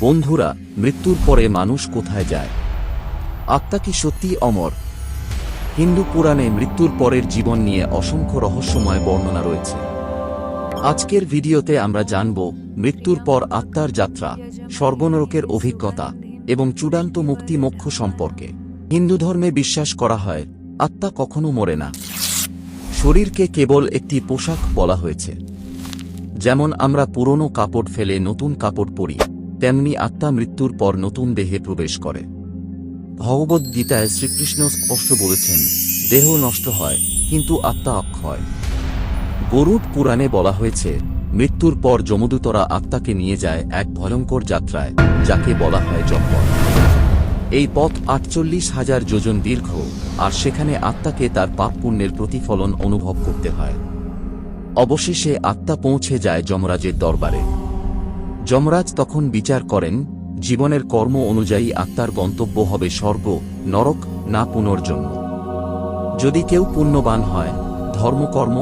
বন্ধুরা, মৃত্যুর পরে মানুষ কোথায় যায়? আত্মা কি সত্যি অমর? হিন্দু পুরাণে মৃত্যুর পরের জীবন নিয়ে অসংখ্য রহস্যময় বর্ণনা রয়েছে। আজকের ভিডিওতে আমরা জানব, মৃত্যুর পর আত্মার যাত্রা, স্বর্গনরকের অভিজ্ঞতা এবং চূড়ান্ত মুক্তি মোক্ষ সম্পর্কে। হিন্দু ধর্মে বিশ্বাস করা হয়, আত্মা কখনো মরে না। শরীরকে কেবল একটি পোশাক বলা হয়েছে। যেমন আমরা পুরনো কাপড় ফেলে নতুন কাপড় পরি তেমনি আত্মা মৃত্যুর পর নতুন দেহে প্রবেশ করে। ভগবদ্ গীতায় শ্রীকৃষ্ণ স্পষ্ট বলেছেন, দেহ নষ্ট হয়, কিন্তু আত্মা অক্ষয়। গরুড পুরাণে বলা হয়েছে, মৃত্যুর পর যমদূতরা আত্মাকে নিয়ে যায় এক ভয়ঙ্কর যাত্রায়, যাকে বলা হয় জব্বর। এই পথ আটচল্লিশ হাজার যোজন দীর্ঘ, আর সেখানে আত্মাকে তার পাপ পুণ্যের প্রতিফলন অনুভব করতে হয়। অবশেষে আত্মা পৌঁছে যায় যমরাজের দরবারে। যমরাজ তখন বিচার করেন, জীবনের কর্ম অনুযায়ী আত্মার গন্তব্য হবে স্বর্গ, নরক না পুনর্জন্ম। যদি কেউ পুণ্যবান হয়, ধর্মকর্ম